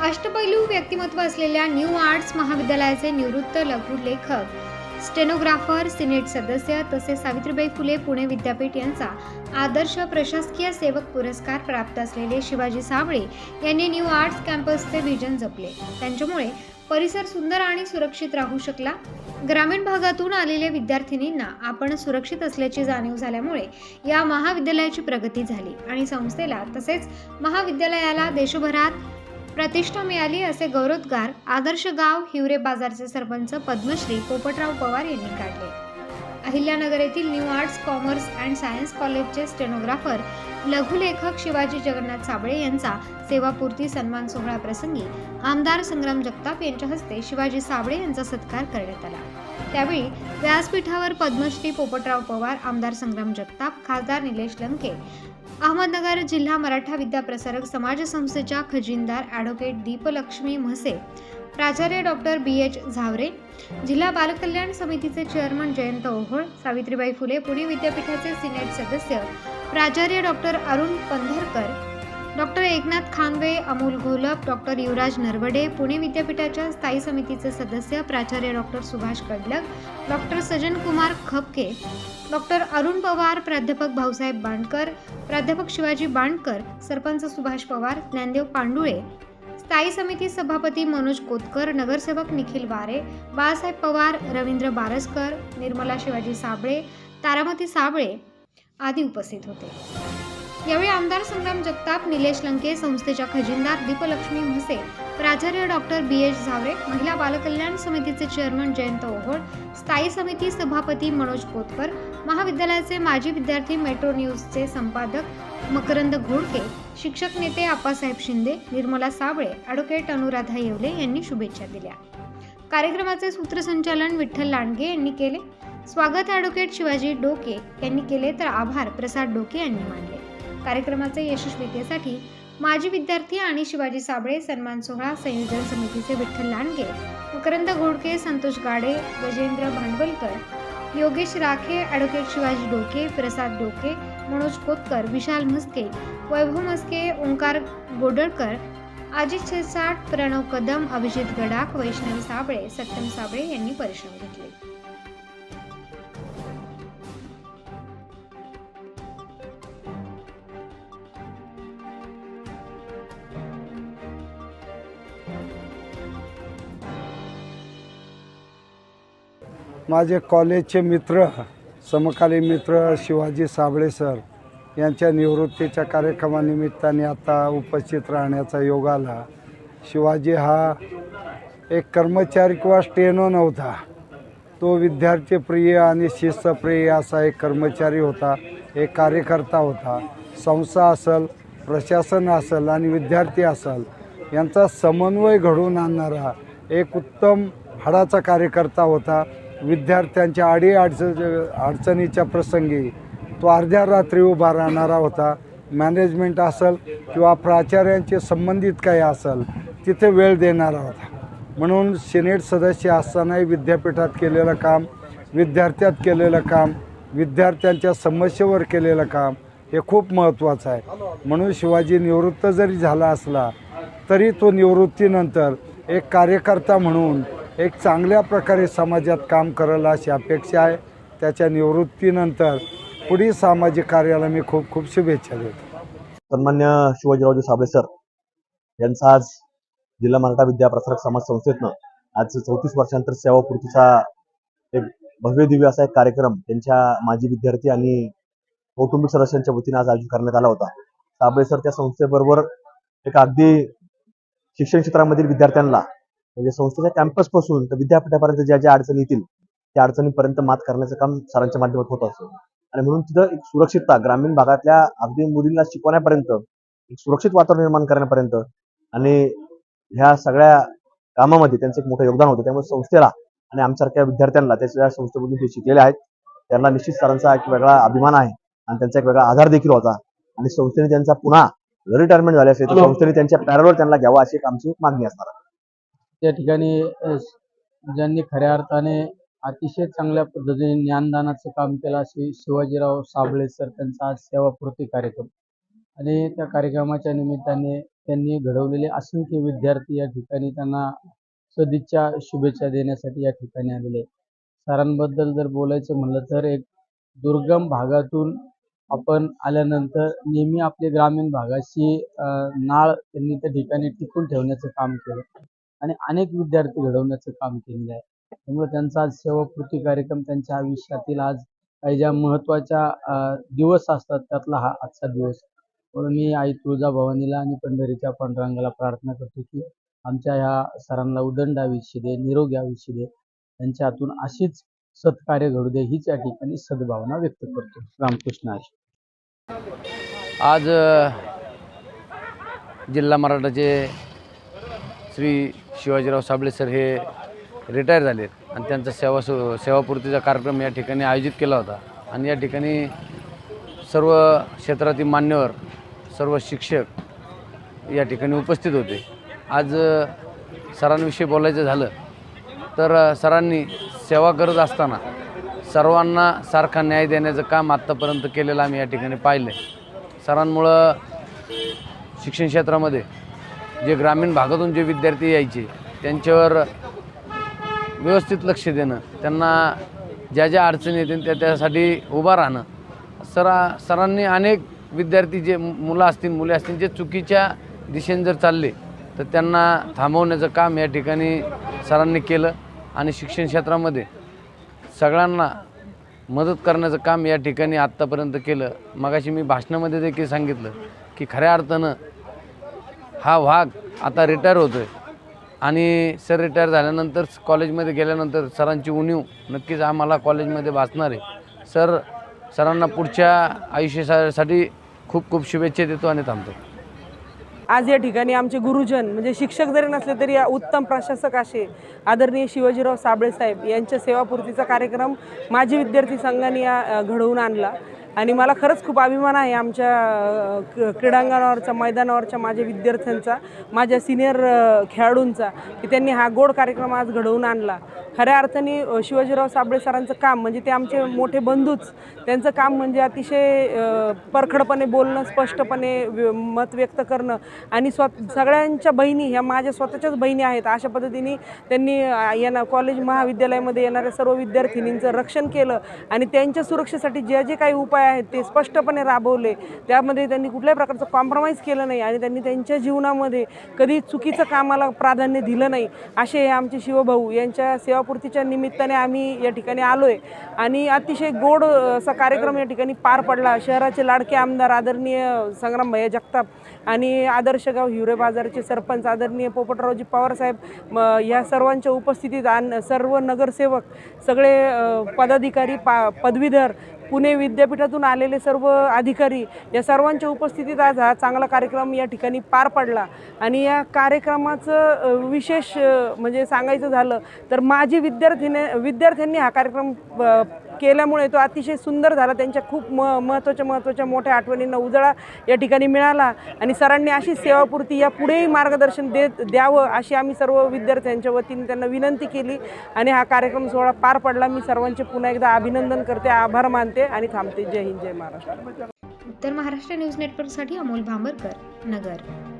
अष्टपैलू व्यक्तिमत्व असलेल्या न्यू आर्ट्स महाविद्यालयाचे निवृत्त लघु लेखक स्टेनोग्राफर सिनेट सदस्य तसेच सावित्रीबाई फुले पुणे विद्यापीठ यांचा आदर्श प्रशासकीय सेवक पुरस्कार प्राप्त असलेले शिवाजी साबळे यांनी न्यू आर्ट्स कॅम्पसचे व्हिजन जपले. त्यांच्यामुळे परिसर सुंदर आणि सुरक्षित राहू शकला. ग्रामीण भागातून आलेल्या विद्यार्थिनींना आपण सुरक्षित असल्याची जाणीव झाल्यामुळे या महाविद्यालयाची प्रगती झाली आणि संस्थेला तसेच महाविद्यालयाला देशभरात प्रतिष्ठा मिळाली असे गौरवोद्गार आदर्श गाव हिवरे बाजारचे सरपंच पद्मश्री पोपटराव पवार यांनी काढले. अहिल्यानगर येथील new arts commerce and science कॉलेजचे स्टेनोग्राफर लघुलेखक शिवाजी जगन्नाथ साबळे यांचा सेवापूर्ती सन्मान सोहळा प्रसंगी आमदार संग्राम जगताप यांच्या हस्ते शिवाजी साबळे यांचा सत्कार करण्यात आला. त्यावेळी व्यासपीठावर पद्मश्री पोपटराव पवार आमदार संग्राम जगताप खासदार निलेश लंके अहमदनगर जिल्हा मराठा विद्याप्रसारक समाज संस्थेच्या खजिनदार ॲडव्होकेट दीपलक्ष्मी म्हसे प्राचार्य डॉक्टर बी एच झावरे जिल्हा बालकल्याण समितीचे चेअरमन जयंत ओहोळ सावित्रीबाई फुले पुणे विद्यापीठाचे सिनेट सदस्य प्राचार्य doctor Arun Pandharkar doctor Eknath Khanwe Amol Gholap doctor Yuvraj Narwade Pune विद्यापीठाच्या स्थायी समितीचे सदस्य प्राचार्य doctor Subhash Kadlak doctor Sajan Kumar Khapke doctor Arun Pawar प्राध्यापक भाऊसाहेब बांडकर प्राध्यापक शिवाजी बांडकर सरपंच सुभाष पवार ज्ञानदेव पांडुळे स्थायी समिती सभापती मनोज कोतकर नगरसेवक निखिल वारे बाळासाहेब पवार रवींद्र बारसकर निर्मला शिवाजी साबळे तारामती साबळे आदी उपस्थित होते. यावेळी आमदार संग्राम जगताप निलेश लंके संस्थेच्या खजिनदार दीपलक्ष्मी म्हसे प्राचार्य डॉक्टर बी एच झावरे महिला बालकल्याण समितीचे चेअरमन जयंत ओहोळ स्थायी समिती सभापती मनोज कोतकर महाविद्यालयाचे माजी विद्यार्थी मेट्रो न्यूजचे संपादक मकरंद घोडके शिक्षक नेते आप्पासाहेब शिंदे निर्मला साबळे ॲडव्होकेट अनुराधा येवले यांनी शुभेच्छा दिल्या. कार्यक्रमाचे सूत्रसंचालन विठ्ठल लांडगे यांनी केले. स्वागत ॲडव्होकेट शिवाजी डोके यांनी केले तर आभार प्रसाद डोके यांनी मानले कार्यक्रमाचे यशस्वीतेसाठी माजी विद्यार्थी आणि शिवाजी साबळे सन्मान सोहळा संयोजन समितीचे विठ्ठल लांडगे मकरंद घोडके संतोष गाडे गजेंद्र भांडवलकर योगेश राखे ॲडव्होकेट शिवाजी डोके प्रसाद डोके मनोज कोतकर विशाल म्हस्के वैभव म्हस्के ओंकार गोडळकर अजित शिरसाट प्रणव कदम अभिजित गडाख वैष्णवी साबळे सत्यम साबळे यांनी परिश्रम घेतले. माझे कॉलेजचे मित्र समकालीन मित्र शिवाजी साबळे सर यांच्या निवृत्तीच्या कार्यक्रमानिमित्ताने आता उपस्थित राहण्याचा योग आला. शिवाजी हा एक कर्मचारी किंवा स्टेनो नव्हता. तो विद्यार्थीप्रिय आणि शिस्तप्रिय असा एक कर्मचारी होता एक कार्यकर्ता होता. संस्था असल प्रशासन असल आणि विद्यार्थी असल यांचा समन्वय घडवून आणणारा एक उत्तम हाडाचा कार्यकर्ता होता. विद्यार्थ्यांच्या आडी अडचणीच्या प्रसंगी तो अर्ध्या रात्री उभा राहणारा होता. मॅनेजमेंट असेल किंवा प्राचार्यांचे संबंधित काही असेल तिथे वेळ देणारा होता. म्हणून सिनेट सदस्य असतानाही विद्यापीठात केलेलं काम विद्यार्थ्यात केलेलं काम विद्यार्थ्यांच्या समस्येवर केलेलं काम हे खूप महत्त्वाचं आहे. म्हणून शिवाजी निवृत्त जरी झाला असला तरी तो निवृत्तीनंतर एक कार्यकर्ता म्हणून एक चांगल्या प्रकारे समाजात काम करेल अशी अपेक्षा आहे. त्याच्या निवृत्तीनंतर पुढील सामाजिक कार्याला मी खूप खूप शुभेच्छा देतो. सन्मान्य शिवाजीरावजी साबळे सर यांचा आज जिल्हा मराठा विद्या प्रसारक समाज संस्थेतनं आज चौतीस वर्षांतर सेवापूर्तीचा एक भव्य दिव्य असा एक कार्यक्रम त्यांच्या माजी विद्यार्थी आणि कौटुंबिक सदस्यांच्या वतीने आज आयोजित करण्यात आला होता. साबळे सर त्या संस्थेबरोबर एक अगदी शिक्षण क्षेत्रामधील विद्यार्थ्यांना म्हणजे संस्थेच्या कॅम्पसपासून तर विद्यापीठापर्यंत ज्या ज्या अडचणी येतील त्या अडचणीपर्यंत मात करण्याचं काम सरांच्या माध्यमातून होत असतं. आणि म्हणून तिथं एक सुरक्षितता ग्रामीण भागातल्या अगदी मुलींना शिकवण्यापर्यंत एक सुरक्षित वातावरण निर्माण करण्यापर्यंत आणि ह्या सगळ्या कामामध्ये त्यांचं एक मोठं योगदान होतं. त्यामुळे संस्थेला आणि आमच्यासारख्या विद्यार्थ्यांना त्याच्या संस्थेमधून ते शिकलेले आहेत त्यांना निश्चित सरांचा एक वेगळा अभिमान आहे आणि त्यांचा एक वेगळा आधार देखील होता. आणि संस्थेने त्यांचा पुन्हा रिटायरमेंट झाले असेल तर संस्थेने त्यांच्या पॅरलवर त्यांना घ्यावा अशी एक आमची मागणी असणार आहे. त्या ठिकाणी ज्यांनी खऱ्या अर्थाने अतिशय चांगल्या पद्धतीने ज्ञानदानाचं काम केलं असे शिवाजीराव साबळे सर त्यांचा आज सेवापूर्ती कार्यक्रम. आणि त्या कार्यक्रमाच्या निमित्ताने त्यांनी घडवलेले असंख्य विद्यार्थी या ठिकाणी त्यांना सदिच्छा शुभेच्छा देण्यासाठी या ठिकाणी आलेले सरांबद्दल जर बोलायचं म्हणलं तर एक दुर्गम भागातून आपण आल्यानंतर नेहमी आपले ग्रामीण भागाशी नाळ त्यांनी त्या ठिकाणी टिकून ठेवण्याचं काम केलं. आणि अनेक विद्यार्थी घडवण्याचं काम केलेलं आहे. त्यामुळे त्यांचा आज सेवाकृती कार्यक्रम त्यांच्या आयुष्यातील आज काही ज्या महत्त्वाच्या दिवस असतात त्यातला हा आजचा दिवस. म्हणून मी आई तुळजाभवानीला आणि पंढरीच्या पांडुरंगाला प्रार्थना करतो की आमच्या ह्या सरांना उदंड आयुष्य दे निरोगी आयुष्य दे. त्यांच्या हातून अशीच सत्कार्य घडू दे हीच या ठिकाणी सद्भावना व्यक्त करतो. रामकृष्ण हरी. आज जिल्हा मराठाचे श्री शिवाजीराव साबळे सर हे रिटायर झालेत आणि त्यांचा सेवा सु सेवापूर्तीचा कार्यक्रम या ठिकाणी आयोजित केला होता. आणि या ठिकाणी सर्व क्षेत्रातील मान्यवर सर्व शिक्षक या ठिकाणी उपस्थित होते. आज सरांविषयी बोलायचं झालं तर सरांनी सेवा करत असताना सर्वांना सारखा न्याय देण्याचं काम आत्तापर्यंत केलेलं आम्ही या ठिकाणी पाहिलं आहे सरांमुळं शिक्षण क्षेत्रामध्ये जे ग्रामीण भागातून जे विद्यार्थी यायचे त्यांच्यावर व्यवस्थित लक्ष देणं त्यांना ज्या ज्या अडचणी येतील त्या त्यासाठी उभा राहणं सरा सरांनी अनेक विद्यार्थी जे मुलं असतील मुले असतील जे चुकीच्या दिशेने जर चालले तर त्यांना थांबवण्याचं काम या ठिकाणी सरांनी केलं आणि शिक्षण क्षेत्रामध्ये सगळ्यांना मदत करण्याचं काम या ठिकाणी आत्तापर्यंत केलं. मगाशी मी भाषणामध्ये देखील सांगितलं की खऱ्या अर्थानं हा वाघ आता रिटायर होतो आहे आणि सर रिटायर झाल्यानंतर कॉलेजमध्ये गेल्यानंतर सरांची उणीव नक्कीच आम्हाला कॉलेजमध्ये वाचणार आहे. सर सरांना पुढच्या आयुष्यासाठी खूप खूप शुभेच्छा देतो आणि थांबतो. आज या ठिकाणी आमचे गुरुजन म्हणजे शिक्षक जरी नसले तरी या उत्तम प्रशासक असे आदरणीय शिवाजीराव साबळे साहेब यांच्या सेवापूर्तीचा कार्यक्रम माजी विद्यार्थी संघाने या घडवून आणला. आणि मला खरंच खूप अभिमान आहे आमच्या क्रीडांगणावरचा मैदानावरच्या माझ्या विद्यार्थ्यांचा माझ्या सिनियर खेळाडूंचा की त्यांनी हा गोड कार्यक्रम आज घडवून आणला. खऱ्या अर्थाने शिवाजीराव साबळे सरांचं काम म्हणजे ते आमचे मोठे बंधूच त्यांचं काम म्हणजे अतिशय परखडपणे बोलणं स्पष्टपणे व्य- मत व्यक्त करणं आणि स्व सगळ्यांच्या बहिणी ह्या माझ्या स्वतःच्याच बहिणी आहेत. अशा पद्धतीने त्यांनी अ, कॉलेज महाविद्यालयामध्ये येणाऱ्या सर्व विद्यार्थिनींचं रक्षण केलं आणि त्यांच्या सुरक्षेसाठी जे जे काही उपाय आहेत ते स्पष्टपणे राबवले. त्यामध्ये त्यांनी कुठल्याही प्रकारचं कॉम्प्रोमाइज केलं नाही आणि त्यांनी त्यांच्या जीवनामध्ये कधी चुकीचं कामाला प्राधान्य दिलं नाही. असे हे आमचे शिवभाऊ यांच्या सेवापूर्तीच्या निमित्ताने आम्ही या ठिकाणी आलो आहे आणि अतिशय गोड असा कार्यक्रम या ठिकाणी पार पडला. शहराचे लाडके आमदार आदरणीय संग्राम भैया जगताप आणि आदर्शगाव हिवरे बाजारचे सरपंच आदरणीय पोपटरावजी पवारसाहेब या सर्वांच्या उपस्थितीत आण सर्व नगरसेवक सगळे पदाधिकारी पा पदवीधर पुणे विद्यापीठातून आलेले सर्व अधिकारी या सर्वांच्या उपस्थितीत आज हा चांगला कार्यक्रम या ठिकाणी पार पडला. आणि या कार्यक्रमाचं विशेष म्हणजे सांगायचं झालं तर माझी विद्यार्थीने विद्यार्थ्यांनी हा कार्यक्रम केल्यामुळे तो अतिशय सुंदर झाला. त्यांच्या खूप म महत्त्वाच्या महत्त्वाच्या मोठ्या आठवणींना उजळा या ठिकाणी मिळाला. आणि सरांनी अशी सेवापूर्ती या पुढेही मार्गदर्शन देत द्यावं अशी आम्ही सर्व विद्यार्थ्यांच्या वतीने त्यांना विनंती केली. आणि हा कार्यक्रम सोहळा पार पडला. मी सर्वांचे पुन्हा एकदा अभिनंदन करते आभार मानते आणि थांबते. जय हिंद जय महाराष्ट्र. उत्तर महाराष्ट्र न्यूज नेटवर्कसाठी अमोल भांबरकर नगर.